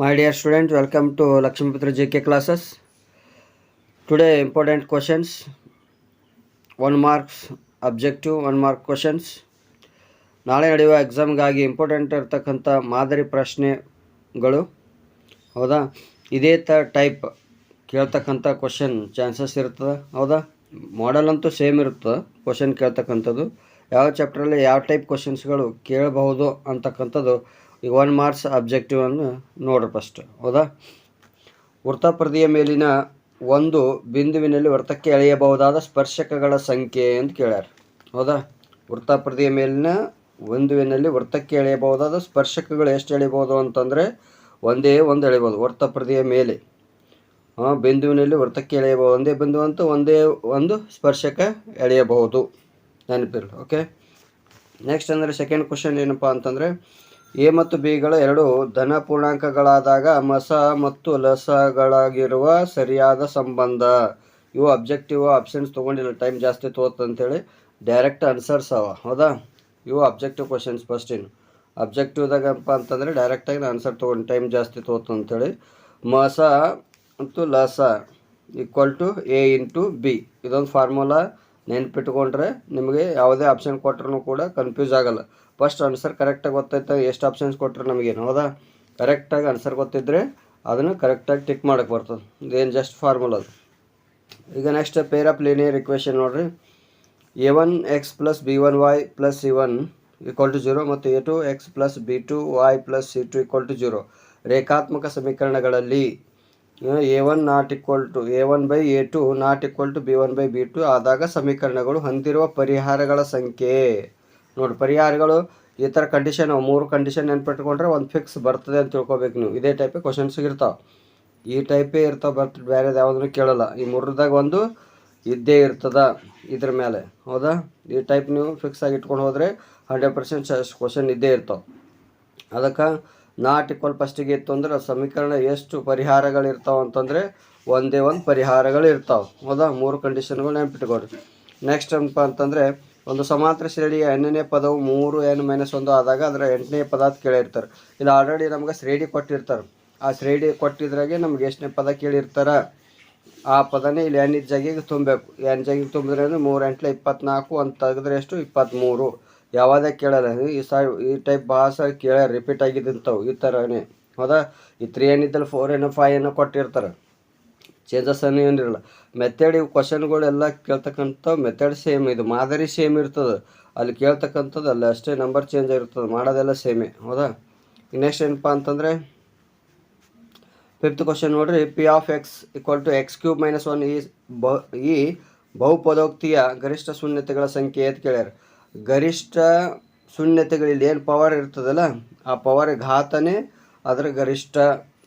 My dear welcome welcome to Lakshmipatra JK classes. Today important questions, one marks objective, one mark questions. ನಾಳೆ ನಡೆಯುವ ಎಕ್ಸಾಮ್ಗಾಗಿ important ಇರ್ತಕ್ಕಂಥ ಮಾದರಿ ಪ್ರಶ್ನೆಗಳು. ಹೌದಾ? ಇದೇ ಥರ ಟೈಪ್ ಕೇಳ್ತಕ್ಕಂಥ ಕ್ವಶನ್ ಚಾನ್ಸಸ್ ಇರ್ತದೆ. ಹೌದಾ? ಮಾಡಲ್ ಅಂತೂ ಸೇಮ್ ಇರ್ತದೆ ಕ್ವಶನ್ ಕೇಳ್ತಕ್ಕಂಥದ್ದು. ಯಾವ ಚಾಪ್ಟ್ರಲ್ಲಿ ಯಾವ ಟೈಪ್ ಕ್ವಶನ್ಸ್ಗಳು ಕೇಳಬಹುದು ಅಂತಕ್ಕಂಥದ್ದು ಈಗ ಒನ್ ಮಾರ್ಕ್ಸ್ ಅಬ್ಜೆಕ್ಟಿವನ್ನು ನೋಡ್ರಿ ಫಸ್ಟ್ ಹೌದಾ? ವೃತ್ತಪ್ರದಿಯ ಮೇಲಿನ ಒಂದು ಬಿಂದುವಿನಲ್ಲಿ ವೃತ್ತಕ್ಕೆ ಎಳೆಯಬಹುದಾದ ಸ್ಪರ್ಶಕಗಳ ಸಂಖ್ಯೆ ಅಂತ ಕೇಳ್ಯಾರ. ಹೌದಾ? ವೃತ್ತಪ್ರದಿಯ ಮೇಲಿನ ಒಂದುವಿನಲ್ಲಿ ವೃತ್ತಕ್ಕೆ ಎಳೆಯಬಹುದಾದ ಸ್ಪರ್ಶಕಗಳು ಎಷ್ಟು ಎಳೆಯಬಹುದು ಅಂತಂದರೆ ಒಂದೇ ಒಂದು ಎಳೆಯಬಹುದು ವೃತ್ತಪ್ರದಿಯ ಮೇಲೆ ಬಿಂದುವಿನಲ್ಲಿ ವೃತ್ತಕ್ಕೆ ಎಳೆಯಬಹುದು ಒಂದೇ ಬಿಂದು ಅಂತ ಒಂದೇ ಒಂದು ಸ್ಪರ್ಶಕ ಎಳೆಯಬಹುದು. ನೆನಪಿರಲಿ ಓಕೆ ನೆಕ್ಸ್ಟ್ ಅಂದರೆ ಸೆಕೆಂಡ್ ಕ್ವಶನ್ ಏನಪ್ಪ ಅಂತಂದರೆ ಎ ಮತ್ತು ಬಿಗಳ ಎರಡು ಧನ ಪೂರ್ಣಾಂಕಗಳಾದಾಗ ಮಸ ಮತ್ತು ಲಸಗಳಾಗಿರುವ ಸರಿಯಾದ ಸಂಬಂಧ. ಇವು ಅಬ್ಜೆಕ್ಟಿವ್ ಆಪ್ಷನ್ಸ್ ತೊಗೊಂಡಿಲ್ಲ ಟೈಮ್ ಜಾಸ್ತಿ ತೋತಂತೇಳಿ ಡೈರೆಕ್ಟ್ ಆನ್ಸರ್ಸ್ ಅವ. ಹೌದಾ? ಇವು ಅಬ್ಜೆಕ್ಟಿವ್ ಕ್ವಶನ್ಸ್ ಫಸ್ಟ್ ಅಬ್ಜೆಕ್ಟಿವ್ದಾಗ ಅಬ್ಜೆಕ್ಟಿವ್ದಾಗಪ್ಪ ಅಂತಂದರೆ ಡೈರೆಕ್ಟಾಗಿ ಆನ್ಸರ್ ತೊಗೊಂಡು ಟೈಮ್ ಜಾಸ್ತಿ ತೋತು ಅಂತೇಳಿ ಮಸ ಮತ್ತು ಲಸ equal to A into B ಇದೊಂದು ಫಾರ್ಮುಲಾ ನೆನ್ಪಿಟ್ಕೊಂಡ್ರೆ ನಿಮಗೆ ಯಾವುದೇ ಆಪ್ಷನ್ ಕೊಟ್ರೂ ಕೂಡ ಕನ್ಫ್ಯೂಸ್ ಆಗಲ್ಲ. ಫಸ್ಟ್ ಆನ್ಸರ್ ಕರೆಕ್ಟಾಗಿ ಗೊತ್ತೈತೆ ಎಷ್ಟು ಆಪ್ಷನ್ಸ್ ಕೊಟ್ಟರೆ ನಮಗೇನು, ಹೌದಾ? ಕರೆಕ್ಟಾಗಿ ಆನ್ಸರ್ ಗೊತ್ತಿದ್ದರೆ ಅದನ್ನು ಕರೆಕ್ಟಾಗಿ ಟಿಕ್ ಮಾಡಕ್ಕೆ ಬರ್ತದೆ. ಇದೇನು ಜಸ್ಟ್ ಫಾರ್ಮುಲಾ ಅದು. ಈಗ next pair of linear equation ನೋಡಿರಿ. A one X plus B one Y plus C one equal to zero ಮತ್ತು A two X plus B two Y plus C two equal to zero ರೇಖಾತ್ಮಕ ಸಮೀಕರಣಗಳಲ್ಲಿ A one not equal to A one by A two not equal to B one by B two ಆದಾಗ ಸಮೀಕರಣಗಳು ಹೊಂದಿರುವ ಪರಿಹಾರಗಳ ಸಂಖ್ಯೆ. ನೋಡಿ, ಪರಿಹಾರಗಳು ಈ ಥರ ಕಂಡೀಷನ್ ಮೂರು ಕಂಡೀಷನ್ ನೆನ್ಪಿಟ್ಕೊಂಡ್ರೆ ಒಂದು ಫಿಕ್ಸ್ ಬರ್ತದೆ ಅಂತ ತಿಳ್ಕೊಬೇಕು ನೀವು. ಇದೇ ಟೈಪೇ ಕ್ವಶನ್ಸ್ ಇರ್ತಾವೆ. ಈ ಟೈಪೇ ಇರ್ತಾವೆ ಬರ್ತ ಬೇರೆದು ಯಾವುದನ್ನು ಕೇಳಲ್ಲ. ಈ ಮೂರದಾಗ ಒಂದು ಇದ್ದೇ ಇರ್ತದ ಇದ್ರ ಮೇಲೆ. ಹೌದಾ? ಈ ಟೈಪ್ ನೀವು ಫಿಕ್ಸ್ ಆಗಿ ಇಟ್ಕೊಂಡು ಹೋದರೆ ಹಂಡ್ರೆಡ್ ಪರ್ಸೆಂಟ್ ಕ್ವಶನ್ ಇದ್ದೇ ಇರ್ತಾವೆ. ಅದಕ್ಕೆ ನಾಟ್ ಈಕ್ವಲ್ ಫಸ್ಟಿಗೆ ಇತ್ತು ಅಂದ್ರೆ ಸಮೀಕರಣ ಎಷ್ಟು ಪರಿಹಾರಗಳು ಇರ್ತಾವೆ ಅಂತಂದರೆ ಒಂದೇ ಒಂದು ಪರಿಹಾರಗಳು ಇರ್ತಾವೆ ಹೌದಾ? ಮೂರು ಕಂಡೀಷನ್ಗಳು ನೆನಪಿಟ್ಕೊಡ್ರಿ ನೆಕ್ಸ್ಟ್ ಏನಪ್ಪ ಅಂತಂದರೆ, ಒಂದು ಸಮಾಂತರ ಶ್ರೇಣಿಯ ಎಣ್ಣನೇ ಪದವು ಮೂರು, ಎನ್ ಮೈನಸ್ ಒಂದು ಆದಾಗ ಅದರ ಎಂಟನೇ ಪದ ಅಂತ ಕೇಳಿರ್ತಾರೆ. ಇಲ್ಲಿ ಆಲ್ರೆಡಿ ನಮ್ಗೆ ಶ್ರೇಣಿ ಕೊಟ್ಟಿರ್ತಾರೆ. ಆ ಶ್ರೇಣಿ ಕೊಟ್ಟಿದ್ರಾಗೆ ನಮ್ಗೆ ಎಷ್ಟನೇ ಪದ ಕೇಳಿರ್ತಾರೆ? ಆ ಪದನೇ ಇಲ್ಲಿ ಎಣ್ಣೆ ಜಾಗಿಗೆ ತುಂಬಬೇಕು ಎಣ್ಣೆ ಜಾಗಿಗೆ ತುಂಬಿದ್ರೆ ಅಂದ್ರೆ ಮೂರು ಎಂಟ್ಲೆ ಇಪ್ಪತ್ನಾಲ್ಕು ಅಂತ ತೆಗೆದ್ರೆ ಎಷ್ಟು? ಇಪ್ಪತ್ತ್ಮೂರು ಯಾವುದೇ ಕೇಳಲ್ಲ? ಈ ಸಾ ಈ ಟೈಪ್ ಭಾಳ ಸಾರಿ ಕೇಳ್ಯಾರ ರಿಪೀಟ್ ಆಗಿದ್ದಂಥವು. ಈ ಥರನೇ ಹೌದಾ? ಈ ತ್ರೀ ಏನಿದ್ದಲ್ಲಿ ಫೋರ್ ಏನೋ ಫೈವ್ ಏನೋ ಕೊಟ್ಟಿರ್ತಾರೆ. ಚೇಂಜಸ್ ಅನ್ನೋ ಏನಿರಲ್ಲ. ಮೆಥಡ್ ಇವು ಕ್ವಶನ್ಗಳೆಲ್ಲ ಕೇಳ್ತಕ್ಕಂಥ ಮೆಥಡ್ ಸೇಮ್ ಇದು ಮಾದರಿ ಸೇಮ್ ಇರ್ತದೆ. ಅಲ್ಲಿ ಕೇಳ್ತಕ್ಕಂಥದ್ದು ಅಲ್ಲಿ ಅಷ್ಟೇ ನಂಬರ್ ಚೇಂಜ್ ಆಗಿರ್ತದೆ. ಮಾಡೋದೆಲ್ಲ ಸೇಮೇ ಹೌದಾ? ನೆಕ್ಸ್ಟ್ ಏನಪ್ಪ ಅಂತಂದರೆ ಫಿಫ್ತ್ ಕ್ವಶನ್ ನೋಡ್ರಿ P of X equal to X cube minus one ಈ ಬ, ಈ ಬಹುಪದೋಕ್ತಿಯ ಗರಿಷ್ಠ ಶೂನ್ಯತೆಗಳ ಸಂಖ್ಯೆ ಅಂತ ಕೇಳ್ಯಾರ. ಗರಿಷ್ಠ ಶೂನ್ಯತೆಗಳಲ್ಲಿ ಏನು ಪವರ್ ಇರ್ತದಲ್ಲ, ಆ ಪವರ್ ಘಾತನೇ, ಅದರ ಗರಿಷ್ಠ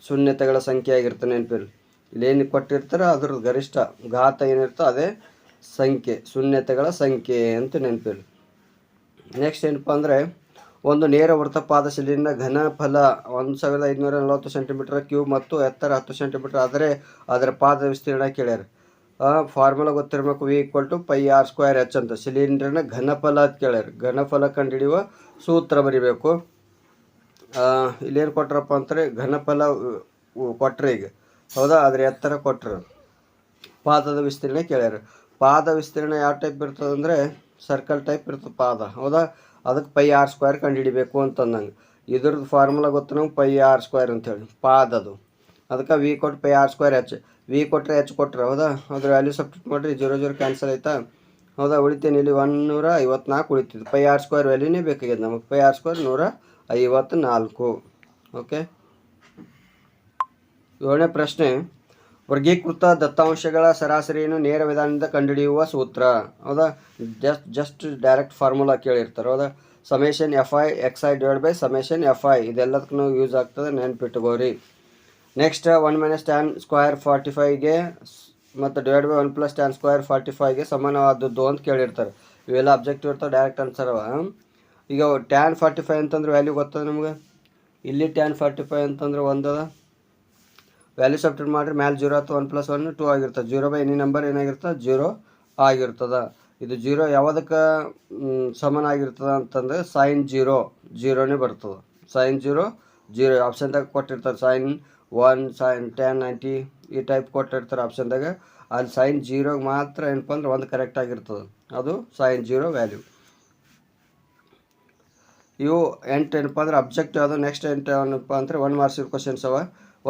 ಶೂನ್ಯತೆಗಳ ಸಂಖ್ಯೆ ಆಗಿರ್ತದೆ ನೆನಪಿಲ್ಲ ಇಲ್ಲಿ ಏನು ಕೊಟ್ಟಿರ್ತಾರೋ, ಅದ್ರ ಗರಿಷ್ಠ ಘಾತ ಏನಿರ್ತೋ ಅದೇ ಸಂಖ್ಯೆ, ಶೂನ್ಯತೆಗಳ ಸಂಖ್ಯೆ ಅಂತ ನೆನಪಿಲ್ಲ ನೆಕ್ಸ್ಟ್ ಏನಪ್ಪ ಅಂದರೆ ಒಂದು ನೇರ ವೃತ್ತಪಾದ ಘನ ಘನಫಲ ಒಂದು ಸಾವಿರದ ಐದುನೂರ ನಲವತ್ತು ಸೆಂಟಿಮೀಟರ್ ಕ್ಯೂಬ್ ಮತ್ತು ಎತ್ತರ ಹತ್ತು ಸೆಂಟಿಮೀಟರ್ ಆದರೆ ಅದರ ಪಾದ ವಿಸ್ತೀರ್ಣ ಕೇಳ್ಯಾರ. ಫಾರ್ಮುಲಾ ಗೊತ್ತಿರಬೇಕು V equal to pi R square H ಅಂತ. ಸಿಲಿಂಡರ್ನ ಘನಫಲ ಅಂತ ಕೇಳ್ಯಾರ. ಘನಫಲ ಕಂಡುಹಿಡಿಯುವ ಸೂತ್ರ ಬರಿಬೇಕು. ಇಲ್ಲೇನು ಕೊಟ್ರಪ್ಪ ಅಂತಾರೆ ಘನಫಲ ಕೊಟ್ರೆ ಈಗ. ಹೌದಾ? ಅದ್ರ ಎತ್ತರ ಕೊಟ್ಟರು ಪಾದದ ವಿಸ್ತೀರ್ಣ ಕೇಳ್ಯಾರ. ಪಾದ ವಿಸ್ತೀರ್ಣ ಯಾವ ಟೈಪ್ ಇರ್ತದೆ ಅಂದರೆ ಸರ್ಕಲ್ ಟೈಪ್ ಇರ್ತದೆ ಪಾದ. ಹೌದಾ? ಅದಕ್ಕೆ ಪೈ ಆರ್ ಸ್ಕ್ವೇರ್ ಕಂಡುಹಿಡಿಬೇಕು ಅಂತಂದಂಗೆ. ಇದ್ರದ್ದು ಫಾರ್ಮುಲಾ ಗೊತ್ತು ನಂಗೆ? ಪೈ ಆರ್ ಸ್ಕ್ವೇರ್ ಅಂತೇಳಿ ಪಾದದು ಅದಕ್ಕೆ ವಿ ಕೊಟ್ಟು pi R square H V ಕೊಟ್ಟರೆ ಹೆಚ್ ಕೊಟ್ಟರೆ ಹೌದಾ? ಅದ್ರ ವ್ಯಾಲ್ಯೂ ಸಬ್ಸ್ಟಿಟ್ ಮಾಡಿರಿ ಜೀರೋ ಜೀರೋ ಕ್ಯಾನ್ಸಲ್ ಆಯ್ತಾ? ಹೌದಾ? ಉಳಿತೇನೆ ಇಲ್ಲಿ ಒನ್ನೂರ ಐವತ್ನಾಲ್ಕು ಉಳಿತಿದ್ದು. ಪೈ ಆರ್ ಸ್ಕ್ವೇರ್ ವ್ಯಾಲ್ಯೂನೇ ಬೇಕಾಗಿದೆ ನಮಗೆ. ಪೈ ಆರ್ ಸ್ಕ್ವೇರ್ ನೂರ ಐವತ್ನಾಲ್ಕು ಓಕೆ ಏಳನೇ ಪ್ರಶ್ನೆ. ವರ್ಗೀಕೃತ ದತ್ತಾಂಶಗಳ ಸರಾಸರಿಯನ್ನು ನೇರ ವಿಧಾನದಿಂದ ಕಂಡುಹಿಡಿಯುವ ಸೂತ್ರ. ಹೌದಾ? ಜಸ್ಟ್ ಜಸ್ಟ್ ಡೈರೆಕ್ಟ್ ಫಾರ್ಮುಲಾ ಕೇಳಿರ್ತಾರೆ. ಹೌದಾ? Summation F I X I divide by summation F I ಇದೆಲ್ಲದಕ್ಕೂ ಯೂಸ್ ಆಗ್ತದೆ ನೆನ್ಪಿಟ್ಕೋರಿ next one minus tan square forty ಫೈವ್ಗೆ ಮತ್ತು divide by one plus tan square forty ಫೈವ್ಗೆ ಸಮಾನವಾದದ್ದು ಅಂತ ಕೇಳಿರ್ತಾರೆ. ಇವೆಲ್ಲ ಅಬ್ಜೆಕ್ಟಿವ್ ಇರ್ತಾವೆ ಡೈರೆಕ್ಟ್ ಆನ್ಸರ್ ಅವ. ಈಗ ಟ್ಯಾನ್ ಫಾರ್ಟಿ ಫೈವ್ ಅಂತಂದ್ರೆ ವ್ಯಾಲ್ಯೂ ಗೊತ್ತದ ನಮ್ಗೆ? ಇಲ್ಲಿ ಟ್ಯಾನ್ ಫಾರ್ಟಿ ಫೈವ್ ಅಂತಂದ್ರೆ ಒಂದದ? ವ್ಯಾಲ್ಯೂ ಸಬ್ಸ್ಟಿಟ್ಯೂಟ್ ಮಾಡಿರಿ ಮ್ಯಾಲೆ ಜೀರೋ ಅಥವಾ ಒನ್ ಪ್ಲಸ್ ಒನ್ ಟೂ ಆಗಿರ್ತದೆ. ಜೀರೋ ಬೈ ಎನಿ ನಂಬರ್ ಏನಾಗಿರ್ತದೆ? ಜೀರೋ ಆಗಿರ್ತದೆ. ಇದು ಜೀರೋ ಯಾವುದಕ್ಕೆ ಸಮನ್ ಆಗಿರ್ತದೆ ಅಂತಂದರೆ ಸೈನ್ ಜೀರೋ ಜೀರೋನೇ ಬರ್ತದೆ. ಸೈನ್ ಜೀರೋ ಜೀರೋ ಆಪ್ಷನ್ದಾಗ ಕೊಟ್ಟಿರ್ತಾರೆ. Sine one sine ten ninety ಈ ಟೈಪ್ ಕೊಟ್ಟಿರ್ತಾರೆ ಆಪ್ಷನ್ದಾಗ ಅಲ್ಲಿ ಸೈನ್ ಜೀರೋಗೆ ಮಾತ್ರ ಏನಪ್ಪ ಅಂದ್ರೆ ಒಂದು ಕರೆಕ್ಟ್ ಆಗಿರ್ತದೆ. ಅದು ಸೈನ್ ಜೀರೋ ವ್ಯಾಲ್ಯೂ ಇವು ಎಂಟು ಏನಪ್ಪ ಅಂದ್ರೆ ಅಬ್ಜೆಕ್ಟ್ ಅದು. ನೆಕ್ಸ್ಟ್ ಎಂಟು ಏನಪ್ಪ ಅಂದರೆ ಒನ್ ಮಾರ್ಕ್ಸ್ ಕ್ವಶನ್ಸ್ ಅವ.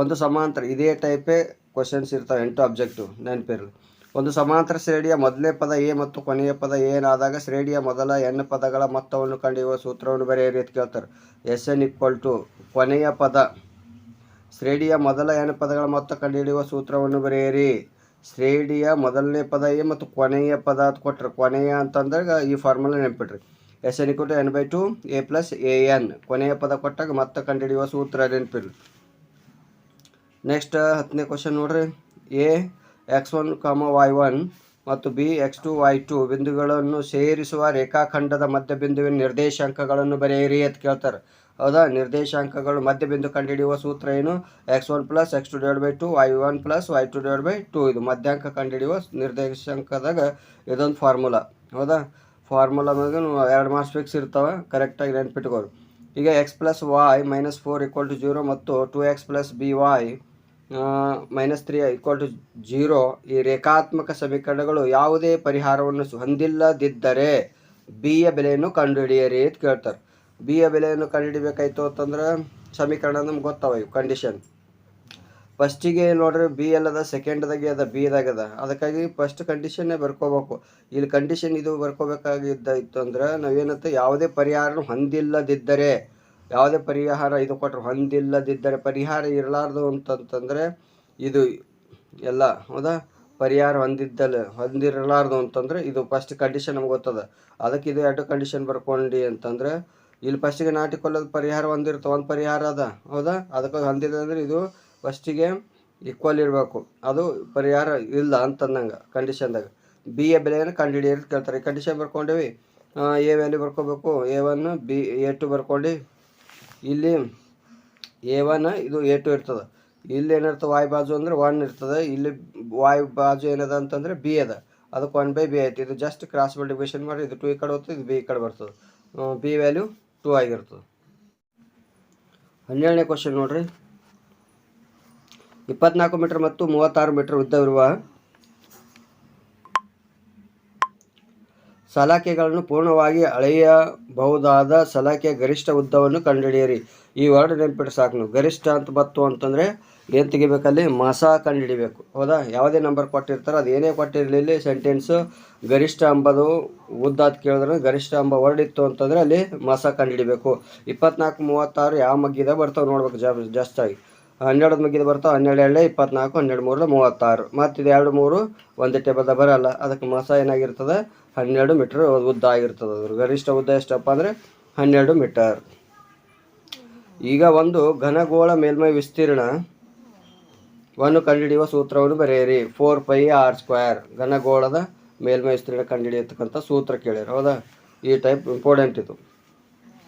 ಒಂದು ಸಮಾಂತರ, ಇದೇ ಟೈಪೇ ಕ್ವಶನ್ಸ್ ಇರ್ತವೆ, ಎಂಟು ಅಬ್ಜೆಕ್ಟಿವ್ ನೆನಪಿರಲಿ. ಒಂದು ಸಮಾಂತರ ಶ್ರೇಣಿಯ ಮೊದಲನೇ ಪದ ಎ ಮತ್ತು ಕೊನೆಯ ಪದ ಏನಾದಾಗ ಶ್ರೇಣಿಯ ಮೊದಲ ಎನ್ ಪದಗಳ ಮೊತ್ತವನ್ನು ಕಂಡುಹಿಡಿಯುವ ಸೂತ್ರವನ್ನು ಬರೆಯಿರಿ ಅಂತ ಕೇಳ್ತಾರೆ. ಎಸ್ ಎನ್ ಈಕ್ವಲ್ ಟು ಕೊನೆಯ ಪದ, ಶ್ರೇಣಿಯ ಮೊದಲ ಎನ್ ಪದಗಳ ಮೊತ್ತ ಕಂಡುಹಿಡಿಯುವ ಸೂತ್ರವನ್ನು ಬರೆಯಿರಿ ಶ್ರೇಣಿಯ ಮೊದಲನೇ ಪದ ಎ ಮತ್ತು ಕೊನೆಯ ಪದ ಅಂತ ಕೊಟ್ಟರೆ ಕೊನೆಯ ಅಂತಂದಾಗ ಈ formula ನೆನಪಿಡ್ರಿ. S N equal to N by two A plus A N, ಕೊನೆಯ ಪದ ಕೊಟ್ಟಾಗ ಮತ್ತೆ ಕಂಡುಹಿಡಿಯುವ ಸೂತ್ರ ನೆನಪಿರ್ಲಿ. ನೆಕ್ಸ್ಟ್ ಹತ್ತನೇ ಕ್ವಶನ್ ನೋಡ್ರಿ. A X one comma Y one ಮತ್ತು B X two Y two ಬಿಂದುಗಳನ್ನು ಸೇರಿಸುವ ರೇಖಾಖಂಡದ ಮಧ್ಯ ಬಿಂದುವಿನ ನಿರ್ದೇಶಾಂಕಗಳನ್ನು ಬರೆಯಿರಿ ಅಂತ ಕೇಳ್ತಾರೆ. ಹೌದಾ? ನಿರ್ದೇಶಾಂಕಗಳು ಮಧ್ಯ ಬಿಂದು ಕಂಡುಹಿಡಿಯುವ ಸೂತ್ರ ಏನು? X one plus X two divide by two Y one plus Y two divide by two ಇದು ಮಧ್ಯಾಂಕ ಕಂಡುಹಿಡಿಯುವ ನಿರ್ದೇಶಾಂಕದಾಗ ಇದೊಂದು ಫಾರ್ಮುಲಾ ಹೌದಾ? ಫಾರ್ಮುಲಾ ಮೇಲೆ ಎರಡು ಮಾರ್ಕ್ಸ್ ಫಿಕ್ಸ್ ಇರ್ತಾವೆ. ಕರೆಕ್ಟಾಗಿ ನೆನ್ಪಿಟ್ಕೋರು. ಈಗ X plus Y minus four equal to zero ಮತ್ತು two X plus B Y minus three equal to zero ಈ ರೇಖಾತ್ಮಕ ಸಮೀಕರಣಗಳು ಯಾವುದೇ ಪರಿಹಾರವನ್ನು ಹೊಂದಿಲ್ಲದಿದ್ದರೆ ಬಿಯ ಬೆಲೆಯನ್ನು ಕಂಡುಹಿಡಿಯಿರಿ ಅಂತ ಕೇಳ್ತಾರೆ. ಬಿಯ ಬೆಲೆಯನ್ನು ಕಂಡುಹಿಡಿಬೇಕಾಯ್ತು ಅಂತಂದ್ರೆ ಸಮೀಕರಣ ನಮ್ಗೆ ಗೊತ್ತಾವ ಇವು ಕಂಡೀಷನ್ ಫಸ್ಟಿಗೆ ನೋಡ್ರಿ ಬಿ ಎಲ್ಲದ ಸೆಕೆಂಡ್ದಾಗೆ ಅದ ಬಿದಾಗ ಅದ. ಅದಕ್ಕಾಗಿ ಫಸ್ಟ್ ಕಂಡೀಷನ್ನೇ ಬರ್ಕೋಬೇಕು. ಇಲ್ಲಿ ಕಂಡೀಷನ್ ಇದು ಬರ್ಕೋಬೇಕಾಗಿದ್ದ ಇತ್ತು ಅಂದ್ರೆ ನಾವೇನಂತ ಯಾವುದೇ ಪರಿಹಾರ ಹೊಂದಿಲ್ಲದಿದ್ದರೆ ಯಾವುದೇ ಪರಿಹಾರ ಇದು ಕೊಟ್ಟರು ಹೊಂದಿಲ್ಲದಿದ್ದರೆ ಪರಿಹಾರ ಇರಲಾರ್ದು ಅಂತಂತಂದರೆ ಇದು ಎಲ್ಲ ಹೌದಾ? ಪರಿಹಾರ ಹೊಂದಿದ್ದಲ್ಲ ಹೊಂದಿರಲಾರ್ದು ಅಂತಂದ್ರೆ ಇದು ಫಸ್ಟ್ ಕಂಡೀಷನ್ ನಮ್ಗೆ ಗೊತ್ತದ. ಅದಕ್ಕೆ ಇದು ಎರಡು ಕಂಡೀಷನ್ ಬರ್ಕೊಂಡು ಅಂತಂದ್ರೆ ಇಲ್ಲಿ ಫಸ್ಟಿಗೆ ನಾಟಿ ಕೊಲ್ಲೋದು ಪರಿಹಾರ ಹೊಂದಿರುತ್ತೆ ಒಂದು ಪರಿಹಾರ ಅದ, ಹೌದಾ? ಅದಕ್ಕೆ ಹೊಂದಿಲ್ಲ ಅಂದರೆ ಇದು ಫಸ್ಟಿಗೆ ಈಕ್ವಲ್ ಇರಬೇಕು. ಅದು ಪರಿಹಾರ ಇಲ್ಲ ಅಂತಂದಂಗೆ ಕಂಡೀಷನ್ದಾಗ ಬಿ ಎ ಬೆಲೆಯನ್ನು ಕಂಡುಹಿಡಿಯೋದು ಕೇಳ್ತಾರೆ. ಕಂಡೀಷನ್ ಬರ್ಕೊಂಡೇವಿ A value ಬರ್ಕೋಬೇಕು A one B A two ಬರ್ಕೊಂಡು ಇಲ್ಲಿ ಎ ಒನ್ ಇದು ಎ ಟು ಇರ್ತದೆ. ಇಲ್ಲಿ ಏನಿರ್ತದೆ ವಾಯ್ ಬಾಜು ಅಂದ್ರೆ ಒನ್ ಇರ್ತದೆ. ಇಲ್ಲಿ ವಾಯ್ ಬಾಜು ಏನದ ಅಂತಂದ್ರೆ ಬಿ ಅದ. ಅದಕ್ಕೆ ಒನ್ ಬೈ ಬಿ ಐತಿ ಇದು ಜಸ್ಟ್ ಕ್ರಾಸ್ ಮಲ್ಟಿಪ್ಲಿಕೇಶನ್ ಮಾಡಿ ಇದು ಟು ಈ ಕಡೆ ಹೋಗ್ತದೆ, ಇದು ಬಿ ಈ ಕಡೆ ಬರ್ತದೆ. ಬಿ ವ್ಯಾಲ್ಯೂ ಟೂ ಆಗಿರ್ತದೆ. ಹನ್ನೆರಡನೇ ಕ್ವಶನ್ ನೋಡ್ರಿ. ಇಪ್ಪತ್ನಾಲ್ಕು ಮೀಟರ್ ಮತ್ತು ಮೂವತ್ತಾರು ಮೀಟರ್ ಉದ್ದವಿರುವ ಸಲಾಕೆಗಳನ್ನು ಪೂರ್ಣವಾಗಿ ಅಳೆಯಬಹುದಾದ ಸಲಾಕೆಯ ಗರಿಷ್ಠ ಉದ್ದವನ್ನು ಕಂಡುಹಿಡಿಯಿರಿ. ಈ ವರ್ಡ್ ನೆನ್ಪಿಟ್ಟು ಸಾಕು. ಗರಿಷ್ಠ ಅಂತ ಬತ್ತು ಅಂತಂದರೆ ಏನು ತೆಗಿಬೇಕಲ್ಲಿ? ಮಸ ಕಂಡುಹಿಡಿಬೇಕು. ಹೌದಾ? ಯಾವುದೇ ನಂಬರ್ ಕೊಟ್ಟಿರ್ತಾರೆ, ಅದು ಏನೇ ಕೊಟ್ಟಿರಲಿಲ್ಲ ಸೆಂಟೆನ್ಸು ಗರಿಷ್ಠ ಅಂಬದು ಉದ್ದ ಅಂತ ಕೇಳಿದ್ರೆ ಗರಿಷ್ಠ ಅಂಬ ವರ್ಡ್ ಇತ್ತು ಅಂತಂದರೆ ಅಲ್ಲಿ ಮಸ ಕಂಡುಹಿಡಿಬೇಕು. ಇಪ್ಪತ್ನಾಲ್ಕು, ಮೂವತ್ತಾರು ಯಾವ ಮಗ್ಗಿದ ಬರ್ತಾವೆ ನೋಡ್ಬೇಕು ಜಾ, ಜಾಸ್ತಾಗಿ. ಹನ್ನೆರಡು ಮಗ್ಗಿದ ಬರ್ತಾವೆ, ಹನ್ನೆರಡು ಎರಡೇ ಇಪ್ಪತ್ನಾಲ್ಕು, ಹನ್ನೆರಡು ಮೂರಲ್ಲ ಮೂವತ್ತಾರು. ಮತ್ತು ಇದು ಎರಡು, ಮೂರು, ಒಂದು ಟೇಬಲ್ದಾಗ ಬರಲ್ಲ. ಅದಕ್ಕೆ ಮಸ ಏನಾಗಿರ್ತದೆ? ಹನ್ನೆರಡು ಮೀಟರ್ ಉದ್ದ ಆಗಿರ್ತದೆ. ಅದ್ರ ಗರಿಷ್ಠ ಉದ್ದ ಎಷ್ಟಪ್ಪ ಅಂದರೆ ಹನ್ನೆರಡು ಮೀಟರ್. ಈಗ ಒಂದು ಘನಗೋಳ ಮೇಲ್ಮೈ ವಿಸ್ತೀರ್ಣ ವನ್ನು ಕಂಡುಹಿಡಿಯುವ ಸೂತ್ರವನ್ನು ಬರೆಯಿರಿ. Four pi R square. ಘನಗೋಳದ ಮೇಲ್ಮೈ ವಿಸ್ತೀರ್ಣ ಕಂಡುಹಿಡಿಯತಕ್ಕಂಥ ಸೂತ್ರ ಕೇಳಿರಿ. ಹೌದಾ? ಈ ಟೈಪ್ ಇಂಪಾರ್ಟೆಂಟ್ ಇದು.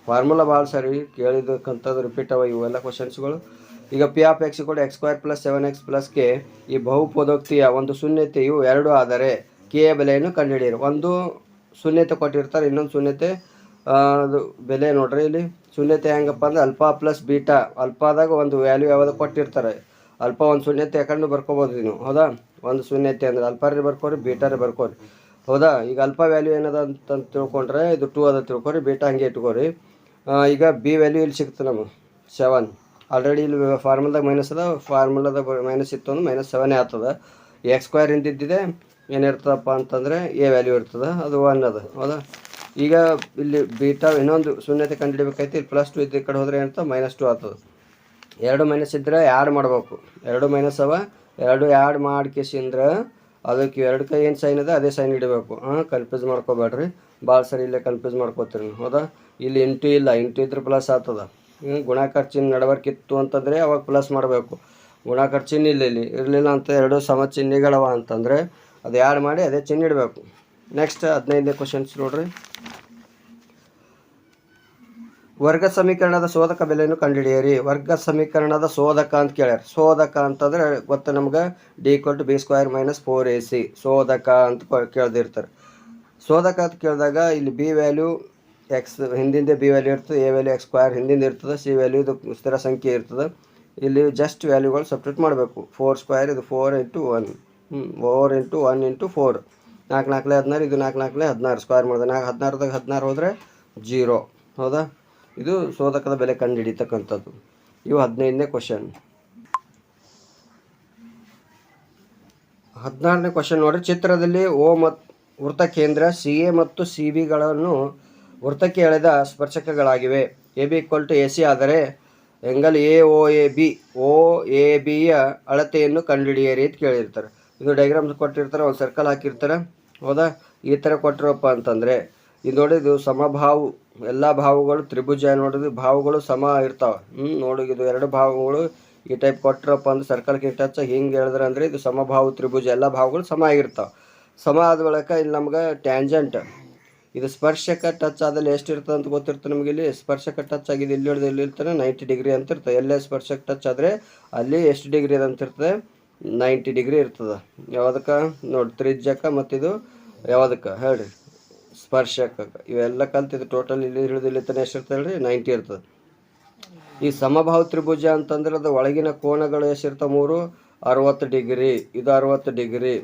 ಫಾರ್ಮುಲಾ ಭಾಳ ಸರಿ ಕೇಳಿದಕ್ಕಂಥದ್ದು ರಿಪೀಟ್ ಅವ ಇವೆಲ್ಲ ಕ್ವಶನ್ಸ್ಗಳು ಈಗ ಪಿ ಆಫ್ ಎಕ್ಸ್ ಕೂಡ X square plus seven X plus K ಈ ಬಹುಪದೋಕ್ತಿಯ ಒಂದು ಶೂನ್ಯತೆಯು ಎರಡು ಆದರೆ ಕೆ ಯ ಬೆಲೆಯನ್ನು ಕಂಡುಹಿಡಿಯಿರಿ. ಒಂದು ಶೂನ್ಯತೆ ಕೊಟ್ಟಿರ್ತಾರೆ, ಇನ್ನೊಂದು ಶೂನ್ಯತೆ ಅದು ಬೆಲೆ ನೋಡ್ರಿ ಇಲ್ಲಿ. ಶೂನ್ಯತೆ ಹೆಂಗಪ್ಪ ಅಂದ್ರೆ ಅಲ್ಫಾ ಪ್ಲಸ್ ಬೀಟಾ. ಅಲ್ಫಾದಾಗ ಒಂದು ವ್ಯಾಲ್ಯೂ ಯಾವ್ದು ಕೊಟ್ಟಿರ್ತಾರೆ. ಅಲ್ಪ ಒಂದು ಶೂನ್ಯತೆ ಯಾಕಂಡು ಬರ್ಕೋಬೋದು ನೀವು ಹೌದಾ? ಒಂದು ಶೂನ್ಯತೆ ಅಂದ್ರೆ ಅಲ್ಪಾರಿ ಬರ್ಕೋರಿ ಬೀಟಾರಿ ಬರ್ಕೋರಿ. ಹೌದಾ? ಈಗ ಅಲ್ಪ ವ್ಯಾಲ್ಯೂ ಏನದ ಅಂತ ತಿಳ್ಕೊಂಡ್ರೆ ಇದು ಟೂ ಅದ ತಿಳ್ಕೊರಿ, ಬೀಟಾ ಹಂಗೆ ಇಟ್ಕೋರಿ. ಈಗ ಬಿ ವ್ಯಾಲ್ಯೂ ಇಲ್ಲಿ ಸಿಗ್ತದೆ ನಮಗೆ, ಸೆವೆನ್. ಆಲ್ರೆಡಿ ಇಲ್ಲಿ ಫಾರ್ಮುಲಾದಾಗ ಮೈನಸ್ ಅದ ಫಾರ್ಮುಲಾದಾಗ ಮೈನಸ್ ಇತ್ತು ಅಂದ್ರೆ ಮೈನಸ್ ಸೆವೆನೇ ಆಗ್ತದೆ. ಎಕ್ಸ್ ಸ್ಕ್ವೇರ್ ಇಂದಿದ್ದಿದೆ ಏನಿರ್ತದಪ್ಪ ಅಂತಂದರೆ ಎ ವ್ಯಾಲ್ಯೂ ಇರ್ತದೆ, ಅದು ಒನ್ ಅದ, ಹೌದಾ? ಈಗ ಇಲ್ಲಿ ಬೀಟಾ ಇನ್ನೊಂದು ಶೂನ್ಯತೆ ಕಂಡುಹಿಡಿಬೇಕಾಯ್ತು, ಇಲ್ಲಿ ಪ್ಲಸ್ ಟು ಇದ್ದ ಕಡೆ ಹೋದರೆ ಏನಂತ ಮೈನಸ್ ಟು ಆಗ್ತದೆ. ಎರಡು ಮೈನಸ್ ಇದ್ದರೆ ಆ್ಯಡ್ ಮಾಡಬೇಕು. ಎರಡು ಮೈನಸ್ ಅವ, ಎರಡು ಆ್ಯಡ್ ಮಾಡ್ಕೇಸಿಂದ್ರೆ ಅದಕ್ಕೆ ಎರಡು ಕೈ ಏನು ಸೈನ್ ಇದೆ ಅದೇ ಸೈನ್ ಇಡಬೇಕು. ಹಾಂ ಕನ್ಫ್ಯೂಸ್ ಮಾಡ್ಕೋಬೇಡ್ರಿ. ಭಾಳ ಸರಿ ಇಲ್ಲೇ ಕನ್ಫ್ಯೂಸ್ ಮಾಡ್ಕೋತೀರಿ ಹೌದಾ? ಇಲ್ಲಿ ಇಂಟು ಇಲ್ಲ ಇಂಟು ಇದ್ರೆ ಪ್ಲಸ್ ಆಗ್ತದ. ಗುಣ ಗುಣಾಕಾರ ಚಿಹ್ನೆ ನಡಬರ್ಕಿತ್ತು ಅಂತಂದರೆ ಅವಾಗ ಪ್ಲಸ್ ಮಾಡಬೇಕು. ಗುಣಾಕಾರ ಚಿಹ್ನೆ ಇಲ್ಲ ಇಲ್ಲಿ, ಇರಲಿಲ್ಲ ಅಂತ ಎರಡು ಸಮ ಚಿಹ್ನೆಗಳವ ಅಂತಂದರೆ ಅದು ಆ್ಯಡ್ ಮಾಡಿ ಅದೇ ಚಿಹ್ನೆ ಇಡಬೇಕು. ನೆಕ್ಸ್ಟ್ ಹದಿನೈದನೇ ಕ್ವಶನ್ಸ್ ನೋಡ್ರಿ. ವರ್ಗ ಸಮೀಕರಣದ ಶೋಧಕ ಬೆಲೆಯನ್ನು ಕಂಡುಹಿಡಿಯಿರಿ. ವರ್ಗ ಸಮೀಕರಣದ ಶೋಧಕ ಅಂತ ಕೇಳ್ಯಾರ. ಶೋಧಕ ಅಂತಂದ್ರೆ ಗೊತ್ತು ನಮ್ಗೆ D equal to B square minus four A C ಶೋಧಕ ಅಂತ ಕೇಳ್ದಿರ್ತಾರೆ. ಶೋಧಕ ಅಂತ ಕೇಳಿದಾಗ ಇಲ್ಲಿ ಬಿ ವ್ಯಾಲ್ಯೂ ಎಕ್ಸ್ ಹಿಂದಿಂದೆ ಬಿ ವ್ಯಾಲ್ಯೂ ಇರ್ತದೆ ಎ ವ್ಯಾಲ್ಯೂ ಎಕ್ಸ್ ಸ್ಕ್ವೇರ್ ಹಿಂದಿಂದ ಇರ್ತದೆ ಸಿ ವ್ಯಾಲ್ಯೂ ಇದು ಸ್ಥಿರ ಸಂಖ್ಯೆ ಇರ್ತದೆ. ಇಲ್ಲಿ ಜಸ್ಟ್ ವ್ಯಾಲ್ಯೂಗಳು ಸಪ್ರೇಟ್ ಮಾಡಬೇಕು. ಫೋರ್ ಸ್ಕ್ವೇರ್ ಇದು ಫೋರ್ ಇಂಟು ಒನ್ ಹ್ಞೂ four into one into four ನಾಲ್ಕು ನಾಲ್ಕಲೆ ಹದಿನಾರು, ಇದು ನಾಲ್ಕು ನಾಲ್ಕಲೆ ಹದಿನಾರು. ಸ್ಕ್ವೇರ್ ಮಾಡಿದೆ. ನಾಲ್ಕು ಹದಿನಾರದಾಗ ಹದಿನಾರು ಹೋದರೆ ಜೀರೋ ಹೌದಾ? ಇದು ಶೋಧಕದ ಬೆಲೆ ಕಂಡು ಹಿಡಿತಕ್ಕಂಥದ್ದು ಇವು ಹದಿನೈದನೇ ಕ್ವಶನ್ ಹದಿನಾರನೇ ಕ್ವಶನ್ ನೋಡಿರಿ. ಚಿತ್ರದಲ್ಲಿ ಓ ಮತ್ತು ವೃತ್ತ ಕೇಂದ್ರ ಸಿ ಎ ಮತ್ತು ಸಿ ಬಿಗಳನ್ನು ವೃತ್ತಕ್ಕೆ ಎಳೆದ ಸ್ಪರ್ಶಕಗಳಾಗಿವೆ. A B equal to A C ಆದರೆ angle A O A B O A ಬಿಯ ಅಳತೆಯನ್ನು ಕಂಡುಹಿಡಿಯಿರಿ ಅಂತ ಕೇಳಿರ್ತಾರೆ. ಇದು ಡೈಗ್ರಾಮ್ಸ್ ಕೊಟ್ಟಿರ್ತಾರೆ, ಒಂದು ಸರ್ಕಲ್ ಹಾಕಿರ್ತಾರೆ. ಹೌದಾ? ಈ ಥರ ಕೊಟ್ಟಿರೋಪ್ಪ ಅಂತಂದರೆ ಇದು ನೋಡಿ ಇದು ಸಮಭಾವು, ಎಲ್ಲ ಭಾವಗಳು, ತ್ರಿಭುಜ ನೋಡಿದ್ವಿ, ಭಾವಗಳು ಸಮ ಇರ್ತಾವೆ. ಹ್ಞೂ ನೋಡಿ ಇದು ಎರಡು ಭಾವಗಳು ಈ ಟೈಪ್ ಕೊಟ್ಟಿರಪ್ಪ ಅಂದ್ರೆ ಸರ್ಕಲ್ಗೆ ಟಚ್ ಹಿಂಗೆ ಹೇಳಿದ್ರೆ ಅಂದರೆ ಇದು ಸಮಭಾವು, ತ್ರಿಭುಜ, ಎಲ್ಲ ಭಾವಗಳು ಸಮ ಆಗಿರ್ತಾವೆ. ಸಮ ಆದ ಬಳಿಕ ಇಲ್ಲಿ ನಮ್ಗೆ ಟ್ಯಾಂಜೆಂಟ್ ಇದು ಸ್ಪರ್ಶಕ ಟಚ್ ಆದಲ್ಲಿ ಎಷ್ಟು ಇರ್ತದೆ ಅಂತ ಗೊತ್ತಿರ್ತದೆ ನಮಗೆ ಇಲ್ಲಿ? ಸ್ಪರ್ಶಕ ಟಚ್ ಆಗಿದೆ, ಇಲ್ಲಿ ಹಿಡಿದು ಇಲ್ಲಿ ಇರ್ತಾನೆ ನೈಂಟಿ ಡಿಗ್ರಿ ಅಂತ ಇರ್ತದೆ. ಎಲ್ಲೇ ಸ್ಪರ್ಶಕ ಟಚ್ ಆದರೆ ಅಲ್ಲಿ ಎಷ್ಟು ಡಿಗ್ರಿ ಅದಂತಿರ್ತದೆ ನೈಂಟಿ ಡಿಗ್ರಿ ಇರ್ತದೆ. ಯಾವುದಕ್ಕೆ? ನೋಡಿ ತ್ರಿಜ್ಯಕ್ಕೆ ಮತ್ತಿದು ಯಾವುದಕ್ಕೆ? ಹೇಳ್ರಿ. ಸ್ಪರ್ಶಕ. ಇವೆಲ್ಲ ಕಲ್ತಿದ್ದು ಟೋಟಲ್ ಇಲ್ಲಿ ಹಿಡಿದು ಇಲ್ಲಿ ತನಕ ಎಷ್ಟು ಇರ್ತದೆ ಹೇಳ್ರಿ? ನೈಂಟಿ ಇರ್ತದೆ. ಈ ಸಮಭಾವ ತ್ರಿಭುಜ ಅಂತಂದ್ರೆ ಅದು ಒಳಗಿನ ಕೋನಗಳು ಎಷ್ಟಿರ್ತಾವೆ ಮೂರು, ಅರವತ್ತು ಡಿಗ್ರಿ. ಇದು ಅರವತ್ತು ಡಿಗ್ರಿ.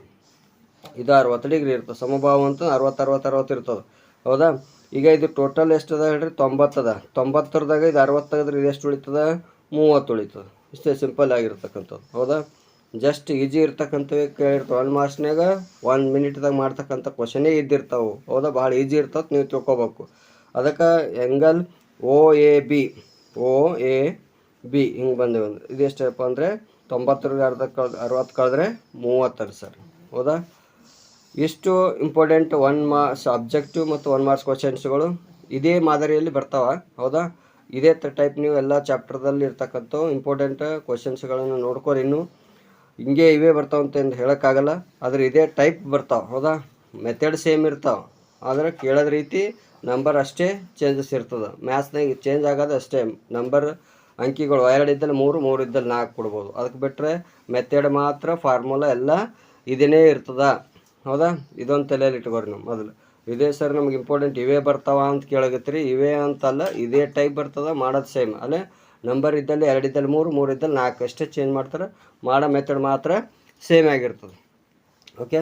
ಇದು ಅರವತ್ತು ಡಿಗ್ರಿ ಇರ್ತದೆ. ಸಮಭಾವ ಅಂತ ಅರವತ್ತು ಅರವತ್ತು ಅರವತ್ತು ಇರ್ತದೆ. ಹೌದಾ? ಈಗ ಇದು ಟೋಟಲ್ ಎಷ್ಟದ ಹೇಳ್ರಿ? ತೊಂಬತ್ತದ ತೊಂಬತ್ತರದಾಗ ಇದು ಅರವತ್ತಾಗದ್ರೆ ತೆಗೆದ್ರೆ ಇದು ಎಷ್ಟು ಉಳಿತದ? ಮೂವತ್ತು ಉಳಿತದೆ. ಇಷ್ಟೇ ಸಿಂಪಲ್ ಆಗಿರ್ತಕ್ಕಂಥದ್ದು. ಹೌದಾ? ಜಸ್ಟ್ ಈಜಿ ಇರ್ತಕ್ಕಂಥವೇ ಕೇಳಿರ್ತಾವೆ. ಒನ್ ಮಾರ್ಕ್ಸ್ನಾಗ ಒಂದು ಮಿನಿಟ್ದಾಗ ಮಾಡ್ತಕ್ಕಂಥ ಕ್ವಶನೇ ಇದ್ದಿರ್ತಾವೆ. ಹೌದಾ? ಭಾಳ ಈಜಿ ಇರ್ತದೆ ನೀವು ತಿಳ್ಕೊಬೇಕು. ಅದಕ್ಕೆ angle O A B O A B ಹಿಂಗೆ ಬಂದೇವೆ. ಅಂದ್ರೆ ಇದು ಎಷ್ಟಪ್ಪ ಅಂದರೆ ತೊಂಬತ್ತರಿಂದ ಅರ್ಧ ಕಳೆದು ಅರವತ್ತು ಕಳೆದ್ರೆ ಮೂವತ್ತರ ಸರ್. ಹೌದಾ? ಇಷ್ಟು ಇಂಪಾರ್ಟೆಂಟ್ ಒನ್ ಮಾರ್ಕ್ಸ್ ಸಬ್ಜೆಕ್ಟಿವ್ ಮತ್ತು ಒನ್ ಮಾರ್ಕ್ಸ್ ಕ್ವಶನ್ಸ್ಗಳು ಇದೇ ಮಾದರಿಯಲ್ಲಿ ಬರ್ತಾವೆ. ಹೌದಾ? ಇದೇ ಟೈಪ್ ನೀವು ಎಲ್ಲ ಚಾಪ್ಟರ್ದಲ್ಲಿ ಇರ್ತಕ್ಕಂಥ ಇಂಪಾರ್ಟೆಂಟ್ ಕ್ವಶನ್ಸ್ಗಳನ್ನು ನೋಡ್ಕೊರಿ ಇನ್ನು. ಹಿಂಗೆ ಇವೇ ಬರ್ತಾವ ಅಂತ ಹೇಳೋಕ್ಕಾಗಲ್ಲ, ಆದರೆ ಇದೇ ಟೈಪ್ ಬರ್ತಾವೆ, ಹೌದಾ? ಮೆಥಡ್ ಸೇಮ್ ಇರ್ತಾವೆ, ಆದರೆ ಕೇಳೋದ ರೀತಿ ನಂಬರ್ ಅಷ್ಟೇ ಚೇಂಜಸ್ ಇರ್ತದೆ. ಮ್ಯಾಥ್ಸ್ನಾಗ ಚೇಂಜ್ ಆಗೋದು ಅಷ್ಟೇ ನಂಬರ್ ಅಂಕಿಗಳು ಎರಡು ಇದ್ದಲ್ಲಿ ಮೂರು ಮೂರು ಇದ್ದಲ್ಲಿ ನಾಲ್ಕು ಕೊಡ್ಬೋದು. ಅದಕ್ಕೆ ಬಿಟ್ಟರೆ ಮೆಥಡ್ ಮಾತ್ರ ಫಾರ್ಮುಲಾ ಎಲ್ಲ ಇದೇ ಇರ್ತದ, ಹೌದಾ? ಇದೊಂದು ತಲೆಯಲ್ಲಿ ಇಟ್ಕೋರಿ ನಮ್ಮ ಮೊದಲು. ಇದೇ ಸರ್ ನಮ್ಗೆ ಇಂಪಾರ್ಟೆಂಟ್ ಇವೇ ಬರ್ತಾವ ಅಂತ ಕೇಳಾಗತ್ರಿ ಇವೇ ಅಂತಲ್ಲ ಇದೇ ಟೈಪ್ ಬರ್ತದ, ಮಾಡೋದು ಸೇಮ್ ಅಲ್ಲೇ ನಂಬರ್ ಇದ್ದಲ್ಲಿ, ಎರಡು ಇದ್ದಲ್ಲಿ, ಮೂರು ಮೂರು ಇದ್ದಲ್ಲಿ ನಾಲ್ಕು ಅಷ್ಟೇ ಚೇಂಜ್ ಮಾಡ್ತಾರೆ. ಮಾಡೋ ಮೆಥಡ್ ಮಾತ್ರ ಸೇಮ್ ಆಗಿರ್ತದೆ. ಓಕೆ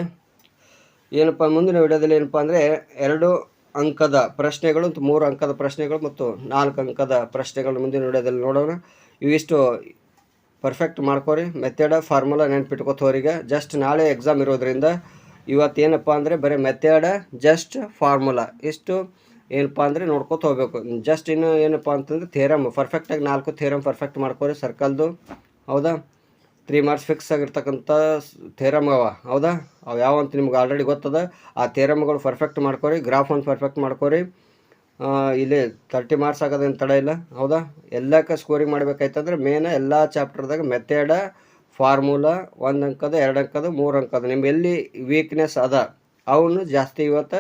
ಏನಪ್ಪ ಮುಂದಿನ ವಿಡಿಯೋದಲ್ಲಿ ಏನಪ್ಪ ಅಂದರೆ ಎರಡು ಅಂಕದ ಪ್ರಶ್ನೆಗಳು ಮತ್ತು ಮೂರು ಅಂಕದ ಪ್ರಶ್ನೆಗಳು ಮತ್ತು ನಾಲ್ಕು ಅಂಕದ ಪ್ರಶ್ನೆಗಳು ಮುಂದಿನ ವಿಡಿಯೋದಲ್ಲಿ ನೋಡೋಣ. ಇವಿಷ್ಟು ಪರ್ಫೆಕ್ಟ್ ಮಾಡ್ಕೋರಿ. ಮೆಥಡ ಫಾರ್ಮುಲಾ ನೆನ್ಪಿಟ್ಕೋತವ್ರಿಗೆ. ಜಸ್ಟ್ ನಾಳೆ ಎಕ್ಸಾಮ್ ಇರೋದ್ರಿಂದ ಇವತ್ತೇನಪ್ಪ ಅಂದರೆ ಬರೀ ಮೆಥಡ ಜಸ್ಟ್ ಫಾರ್ಮುಲಾ ಇಷ್ಟು ಏನಪ್ಪ ಅಂದರೆ ನೋಡ್ಕೊತ ಹೋಗ್ಬೇಕು. ಜಸ್ಟ್ ಇನ್ನು ಏನಪ್ಪ ಅಂತಂದ್ರೆ ಥೇರಮ್ ಪರ್ಫೆಕ್ಟಾಗಿ ನಾಲ್ಕು ಥೇರಮ್ ಪರ್ಫೆಕ್ಟ್ ಮಾಡ್ಕೊರಿ ಸರ್ಕಲ್ದು ಹೌದಾ? ತ್ರೀ ಮಾರ್ಕ್ಸ್ ಫಿಕ್ಸ್ ಆಗಿರ್ತಕ್ಕಂಥ ಥೇರಮ್ ಅವ. ಹೌದಾ? ಅವು ಯಾವ ಅಂತ ನಿಮ್ಗೆ ಆಲ್ರೆಡಿ ಗೊತ್ತದ? ಆ ಥೇರಮ್ಗಳು ಪರ್ಫೆಕ್ಟ್ ಮಾಡ್ಕೊರಿ ಗ್ರಾಫ್ ಒಂದು ಪರ್ಫೆಕ್ಟ್ ಮಾಡ್ಕೊರಿ. ಇಲ್ಲಿ ತರ್ಟಿ ಮಾರ್ಕ್ಸ್ ಆಗೋದೇನು ತಡ ಇಲ್ಲ. ಹೌದಾ? ಎಲ್ಲಕ್ಕೆ ಸ್ಕೋರಿಂಗ್ ಮಾಡಬೇಕಾಯ್ತಂದ್ರೆ ಮೇನ್ ಎಲ್ಲ ಚಾಪ್ಟರ್ದಾಗ ಮೆಥಡ ಫಾರ್ಮುಲಾ ಒಂದು ಅಂಕದ, ಎರಡು ಅಂಕದ, ಮೂರು ಅಂಕದ. ನಿಮ್ಗೆ ಎಲ್ಲಿ ವೀಕ್ನೆಸ್ ಅದ, ಅವನು ಜಾಸ್ತಿ ಇವತ್ತು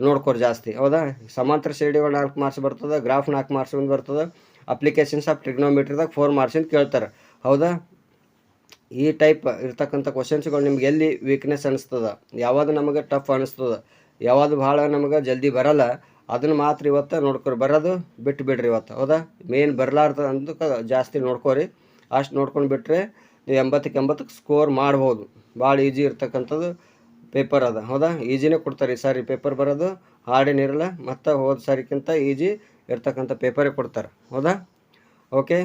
ನೋಡ್ಕೊರಿ ಜಾಸ್ತಿ. ಹೌದಾ? ಸಮಾಂತರ ಶ್ರೇಣಿಗಳು ನಾಲ್ಕು ಮಾರ್ಕ್ಸ್ ಬರ್ತದೆ ಗ್ರಾಫ್ ನಾಲ್ಕು ಮಾರ್ಕ್ಸ್ ಒಂದು ಬರ್ತದೆ ಅಪ್ಲಿಕೇಶನ್ಸ್ ಆಫ್ ಟ್ರಿಗ್ನೋಮೀಟ್ರಿದಾಗ ಫೋರ್ ಅಂತ ಕೇಳ್ತಾರೆ. ಹೌದಾ? ಈ ಟೈಪ್ ಇರ್ತಕ್ಕಂಥ ಕ್ವಶನ್ಸ್ಗಳು ನಿಮ್ಗೆ ಎಲ್ಲಿ ವೀಕ್ನೆಸ್ ಅನಿಸ್ತದ? ಯಾವಾಗ ನಮಗೆ ಟಫ್ ಅನಿಸ್ತದ? ಯಾವಾಗ ಭಾಳ ನಮಗೆ ಜಲ್ದಿ ಬರಲ್ಲ? ಅದನ್ನು ಮಾತ್ರ ಇವತ್ತು ನೋಡ್ಕೊರಿ. ಬರೋದು ಬಿಟ್ಟು ಬಿಡ್ರಿ ಇವತ್ತು. ಹೌದಾ? ಮೇನ್ ಬರಲಾರ್ದ ಅಂತ ಜಾಸ್ತಿ ನೋಡ್ಕೊರಿ. ಅಷ್ಟು ನೋಡ್ಕೊಂಡು ಬಿಟ್ಟರೆ ನೀವು ಎಂಬತ್ತಕ್ಕೆ ಎಂಬತ್ತಕ್ಕೆ ಸ್ಕೋರ್ ಮಾಡ್ಬೋದು. ಭಾಳ ಈಜಿ ಇರ್ತಕ್ಕಂಥದ್ದು. ಪೇಪರ್ ಅದ. ಹೌದಾ? ಈಜಿನೇ ಕೊಡ್ತಾರೆ ಈ ಸಾರಿ ಪೇಪರ್ ಬರೋದು. ಹಾರ್ಡೇನಿರಲ್ಲ ಮತ್ತು ಹೋದ ಸಾರಿಗಿಂತ ಈಜಿ ಇರ್ತಕ್ಕಂಥ ಪೇಪರೇ ಕೊಡ್ತಾರೆ. ಹೌದಾ? ಓಕೆ.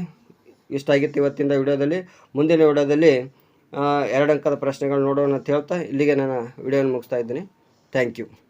ಇಷ್ಟಾಗಿತ್ತು ಇವತ್ತಿನ ವಿಡಿಯೋದಲ್ಲಿ. ಮುಂದಿನ ವಿಡಿಯೋದಲ್ಲಿ ಎರಡು ಅಂಕದ ಪ್ರಶ್ನೆಗಳು ನೋಡೋಣ ಅಂತ ಹೇಳ್ತಾ ಇಲ್ಲಿಗೆ ನಾನು ವಿಡಿಯೋನ ಮುಗಿಸ್ತಾ ಇದ್ದೀನಿ. Thank you.